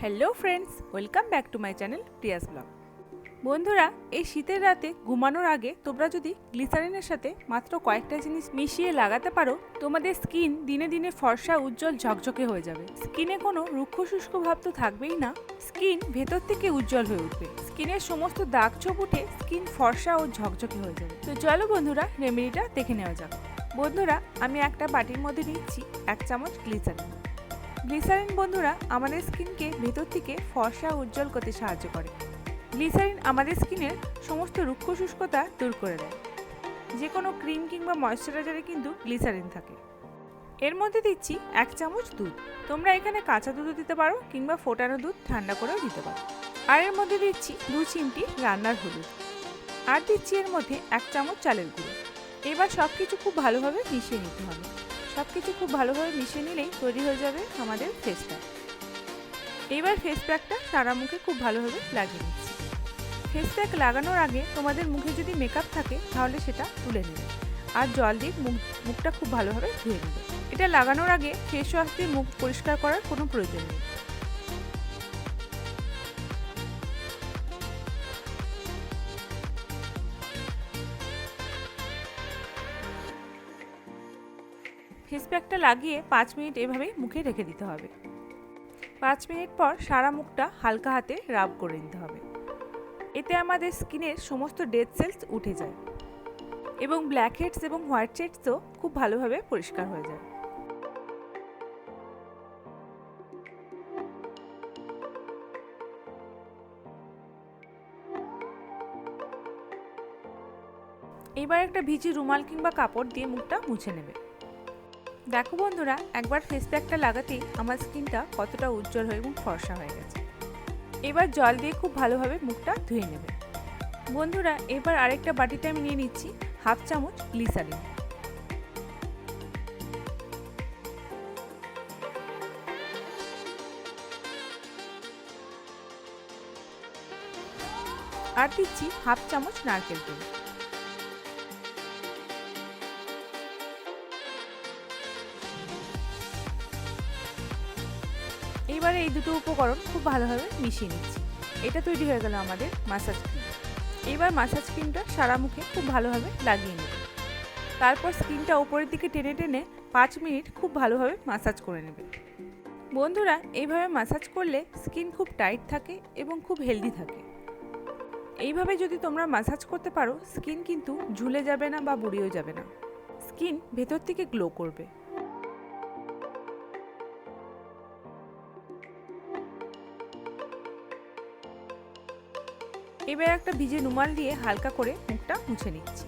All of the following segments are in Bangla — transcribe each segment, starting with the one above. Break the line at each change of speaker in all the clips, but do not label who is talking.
Hello friends welcome back to my channel Priya's blog বন্ধুরা, এই শীতের রাতে ঘুমানোর আগে তোমরা যদি গ্লিসারিনের সাথে মাত্র কয়েকটা জিনিস মিশিয়ে লাগাতে পারো, তোমাদের স্কিন দিনে দিনে ফর্সা, উজ্জ্বল, ঝকঝকে হয়ে যাবে। স্কিনে কোনো রুক্ষ শুষ্ক ভাব তো থাকবেই না। স্কিন ভেতর থেকে উজ্জ্বল হয়ে উঠবে। স্কিনের সমস্ত দাগ ছোপ উঠে স্কিন ফর্সা ও ঝকঝকে হয়ে যাবে। তো চলো বন্ধুরা রেমেডিটা দেখে নেওয়া যাক। বন্ধুরা, আমি একটা বাটির মধ্যে নিচ্ছি এক চামচ গ্লিসারিন গ্লিসারিন বন্ধুরা আমাদের স্কিনকে ভেতর থেকে ফর্সা উজ্জ্বল করতে সাহায্য করে। গ্লিসারিন আমাদের স্কিনের সমস্ত রুক্ষ শুষ্কতা দূর করে দেয়। যে কোনো ক্রিম কিংবা ময়শ্চারাইজারে কিন্তু গ্লিসারিন থাকে। এর মধ্যে দিচ্ছি এক চামচ দুধ। তোমরা এখানে কাঁচা দুধও দিতে পারো কিংবা ফোটানো দুধ ঠান্ডা করেও দিতে পারো। আর এর মধ্যে দিচ্ছি দু চিমটি রান্নার হলুদ। আর দিচ্ছি এর মধ্যে এক চামচ চালের গুঁড়ো। এবার সব কিছু খুব ভালোভাবে মিশিয়ে নিতে হবে। সব কিছু খুব ভালোভাবে মিশিয়ে নিলেই তৈরি হয়ে যাবে আমাদের ফেস প্যাক এবার ফেস প্যাকটা সারা মুখে খুব ভালোভাবে লাগিয়ে নিচ্ছি। ফেস প্যাক লাগানোর আগে তোমাদের মুখে যদি মেকআপ থাকে, তাহলে সেটা তুলে নেবে। আর জল দিয়ে মুখ, মুখটা খুব ভালোভাবে ধুয়ে নেবে। এটা লাগানোর আগে ফেস ওয়াশ দিয়ে মুখ পরিষ্কার করার কোনো প্রয়োজন নেই। ফেস প্যাকটা লাগিয়ে পাঁচ মিনিট এভাবেই মুখে রেখে দিতে হবে। পাঁচ মিনিট পর সারা মুখটা হালকা হাতে রাব করে নিতে হবে। এতে আমাদের স্কিনের সমস্ত ডেড সেলস উঠে যায় এবং ব্ল্যাক হেডস এবং হোয়াইট হেডসও খুব ভালোভাবে পরিষ্কার হয়ে যায়। এবার একটা ভিজি রুমাল কিংবা কাপড় দিয়ে মুখটা মুছে নেবে। দেখো বন্ধুরা, একবার ফেস প্যাকটা লাগাতেই আমার স্কিনটা কতটা উজ্জ্বল হয়ে এবং ফর্সা হয়ে গেছে। এবার জল দিয়ে খুব ভালোভাবে মুখটা ধুয়ে নেবে। বন্ধুরা, এবার আরেকটা বাটিতে আমি নিয়ে নিচ্ছি হাফ চামচ গ্লিসারিন আর দিচ্ছি হাফ চামচ নারকেল তেল। এইবারে এই দুটো উপকরণ খুব ভালোভাবে মিশিয়ে নিচ্ছি। এটা তৈরি হয়ে গেল আমাদের মাসাজ ক্রিম এইবার মাসাজ ক্রিমটা সারা মুখে খুব ভালোভাবে লাগিয়ে নেবে। তারপর স্কিনটা ওপরের দিকে টেনে টেনে পাঁচ মিনিট খুব ভালোভাবে মাসাজ করে নেবে। বন্ধুরা, এইভাবে মাসাজ করলে স্কিন খুব টাইট থাকে এবং খুব হেলদি থাকে। এইভাবে যদি তোমরা মাসাজ করতে পারো স্কিন কিন্তু ঝুলে যাবে না বা বুড়িয়েও যাবে না। স্কিন ভেতর থেকে গ্লো করবে। এবার একটা ভিজে রুমাল দিয়ে হালকা করে মুখটা মুছে নিচ্ছি।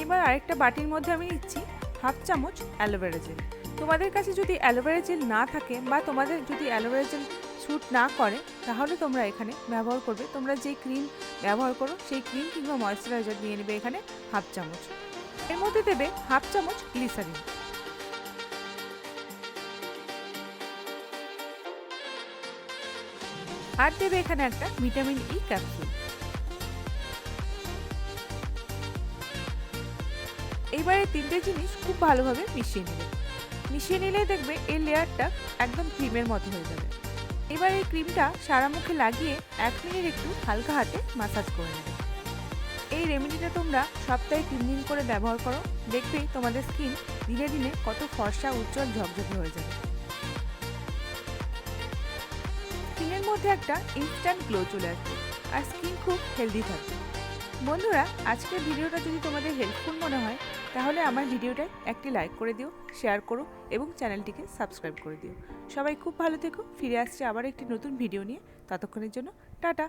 এবার আরেকটা বাটির মধ্যে আমি নিচ্ছি হাফ চামচ অ্যালোভেরা জেল। তোমাদের কাছে যদি অ্যালোভেরা জেল না থাকে বা তোমাদের যদি অ্যালোভেরা জেল শ্যুট না করে, তাহলে তোমরা এখানে ব্যবহার করবে। তোমরা যে ক্রিম ব্যবহার করো, সেই ক্রিম কিংবা ময়শ্চারাইজার নিয়ে নেবে এখানে হাফ চামচ। এর মধ্যে দেবে হাফ চামচ গ্লিসারিন। আর দেবে এখানে একটা ভিটামিন ই ক্যাপসুল এইবারে তিনটে জিনিস খুব ভালোভাবে মিশিয়ে নেবে। মিশিয়ে নিলেই দেখবে এই লেয়ারটা একদম ক্রিমের মতো হয়ে যাবে। এবার এই ক্রিমটা সারা মুখে লাগিয়ে এক মিনিট একটু হালকা হাতে মাসাজ করে নেবে। এই রেমেডিটা তোমরা সপ্তাহে তিন দিন করে ব্যবহার করো দেখবেই তোমাদের স্কিন ধীরে ধীরে কত ফর্সা, উজ্জ্বল, ঝকঝকে হয়ে যাবে। মধ্যে একটা ইনস্ট্যান্ট গ্লো চলে আসবে আর স্কিন খুব হেলদি থাকবে। বন্ধুরা, আজকের ভিডিওটা যদি তোমাদের হেল্পফুল মনে হয়, তাহলে আমার ভিডিওটায় একটি লাইক করে দিও শেয়ার করো এবং চ্যানেলটিকে সাবস্ক্রাইব করে দিও। সবাই খুব ভালো থেকো, ফিরে আসছে আবার একটি নতুন ভিডিও নিয়ে। ততক্ষণের জন্য টাটা!